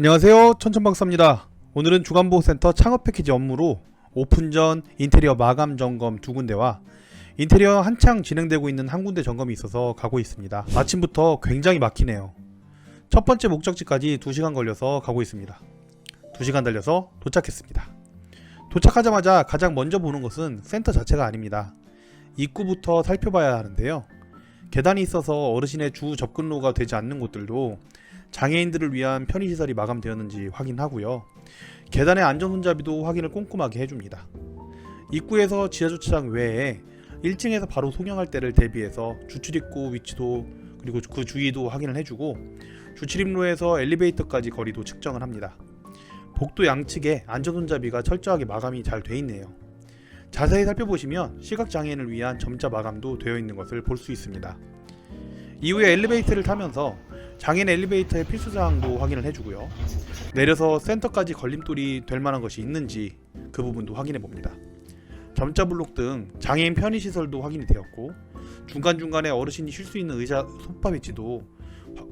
안녕하세요. 천천박사입니다. 오늘은 주간보호센터 창업 패키지 업무로 오픈 전 인테리어 마감 점검 두 군데와 인테리어 한창 진행되고 있는 한 군데 점검이 있어서 가고 있습니다. 아침부터 굉장히 막히네요. 첫 번째 목적지까지 2시간 걸려서 가고 있습니다. 2시간 달려서 도착했습니다. 도착하자마자 가장 먼저 보는 것은 센터 자체가 아닙니다. 입구부터 살펴봐야 하는데요. 계단이 있어서 어르신의 주 접근로가 되지 않는 곳들도 장애인들을 위한 편의시설이 마감되었는지 확인하고요. 계단의 안전손잡이도 확인을 꼼꼼하게 해줍니다. 입구에서 지하주차장 외에 1층에서 바로 송영할 때를 대비해서 주출입구 위치도 그리고 그 주위도 확인을 해주고 주출입로에서 엘리베이터까지 거리도 측정을 합니다. 복도 양측에 안전손잡이가 철저하게 마감이 잘 돼 있네요. 자세히 살펴보시면 시각장애인을 위한 점자 마감도 되어 있는 것을 볼 수 있습니다. 이후에 엘리베이터를 타면서 장애인 엘리베이터의 필수 사항도 확인을 해주고요. 내려서 센터까지 걸림돌이 될 만한 것이 있는지 그 부분도 확인해 봅니다. 점자 블록 등 장애인 편의 시설도 확인이 되었고 중간 중간에 어르신이 쉴 수 있는 의자 소파 위치도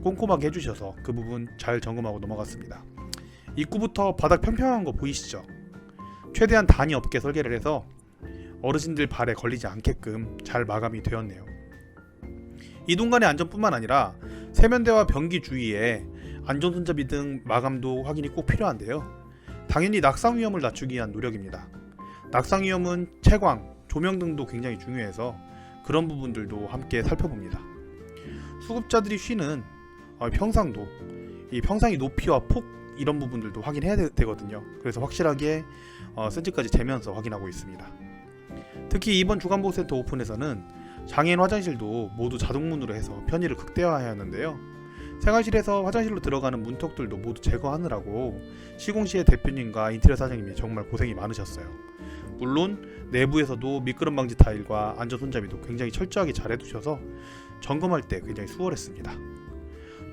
꼼꼼하게 해주셔서 그 부분 잘 점검하고 넘어갔습니다. 입구부터 바닥 평평한 거 보이시죠? 최대한 단이 없게 설계를 해서 어르신들 발에 걸리지 않게끔 잘 마감이 되었네요. 이동간의 안전뿐만 아니라 세면대와 변기 주위에 안전손잡이 등 마감도 확인이 꼭 필요한데요. 당연히 낙상 위험을 낮추기 위한 노력입니다. 낙상 위험은 채광, 조명 등도 굉장히 중요해서 그런 부분들도 함께 살펴봅니다. 수급자들이 쉬는 어, 평상도, 이 평상의 높이와 폭 이런 부분들도 확인해야 되, 되거든요. 그래서 확실하게 어, 센치까지 재면서 확인하고 있습니다. 특히 이번 주간보호센터 오픈에서는 장애인 화장실도 모두 자동문으로 해서 편의를 극대화해야 하는데요. 생활실에서 화장실로 들어가는 문턱들도 모두 제거하느라고 시공 시의 대표님과 인테리어 사장님이 정말 고생이 많으셨어요. 물론 내부에서도 미끄럼 방지 타일과 안전 손잡이도 굉장히 철저하게 잘 해두셔서 점검할 때 굉장히 수월했습니다.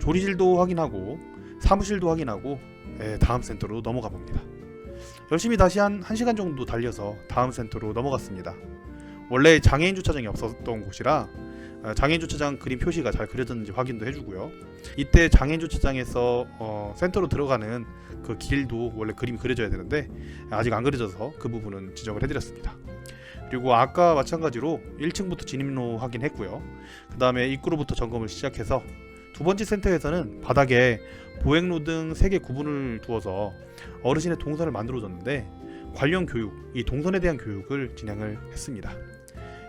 조리실도 확인하고 사무실도 확인하고 예, 다음 센터로 넘어가 봅니다. 열심히 다시 한 1시간 정도 달려서 다음 센터로 넘어갔습니다. 원래 장애인 주차장이 없었던 곳이라 어, 장애인 주차장 그림 표시가 잘 그려졌는지 확인도 해주고요. 이때 장애인 주차장에서 어, 센터로 들어가는 그 길도 원래 그림이 그려져야 되는데 아직 안 그려져서 그 부분은 지적을 해드렸습니다. 그리고 아까 마찬가지로 1층부터 진입로 확인했고요. 그 다음에 입구로부터 점검을 시작해서 두 번째 센터에서는 바닥에 보행로 등세개 구분을 두어서 어르신의 동선을 만들어줬는데 관련 교육, 이 동선에 대한 교육을 진행을 했습니다.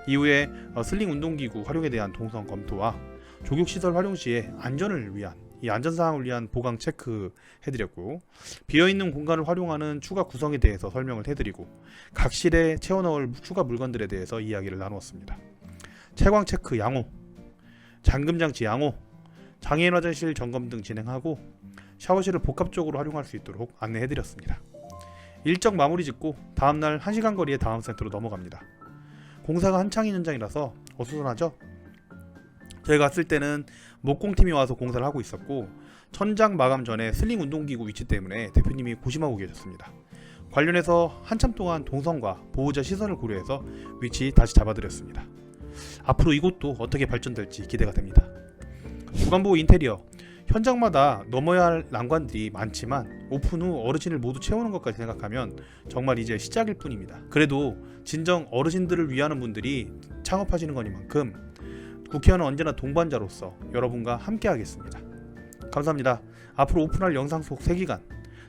이후에 어, 슬링 운동기구 활용에 대한 동선 검토와 조격시설 활용 시에 안전을 위한 이 안전사항을 위한 보강 체크 해드렸고 비어있는 공간을 활용하는 추가 구성에 대해서 설명을 해드리고 각 실에 채워넣을 추가 물건들에 대해서 이야기를 나누었습니다. 채광 체크 양호, 잠금장치 양호, 장애인 화장실 점검 등 진행하고 샤워실을 복합적으로 활용할 수 있도록 안내해드렸습니다. 일정 마무리 짓고 다음날 1시간 거리의 다음 센터로 넘어갑니다. 공사가 한창인 현장이라서 어수선하죠? 저희가 갔을 때는 목공팀이 와서 공사를 하고 있었고 천장 마감 전에 슬링 운동기구 위치 때문에 대표님이 고심하고 계셨습니다. 관련해서 한참 동안 동선과 보호자 시선을 고려해서 위치 다시 잡아드렸습니다. 앞으로 이곳도 어떻게 발전될지 기대가 됩니다. 주간보호 인테리어 현장마다 넘어야 할 난관들이 많지만 오픈 후 어르신을 모두 채우는 것까지 생각하면 정말 이제 시작일 뿐입니다. 그래도 진정 어르신들을 위하는 분들이 창업하시는 거니만큼 국회의원은 언제나 동반자로서 여러분과 함께 하겠습니다. 감사합니다. 앞으로 오픈할 영상 속 3기간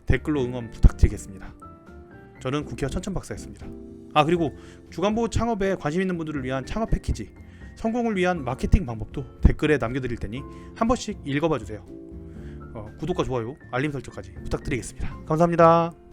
댓글로 응원 부탁드리겠습니다. 저는 국회의원 천천박사였습니다. 아 그리고 주간보호 창업에 관심 있는 분들을 위한 창업 패키지 성공을 위한 마케팅 방법도 댓글에 남겨드릴 테니 한 번씩 읽어봐 주세요. 어, 구독과 좋아요, 알림 설정까지 부탁드리겠습니다. 감사합니다.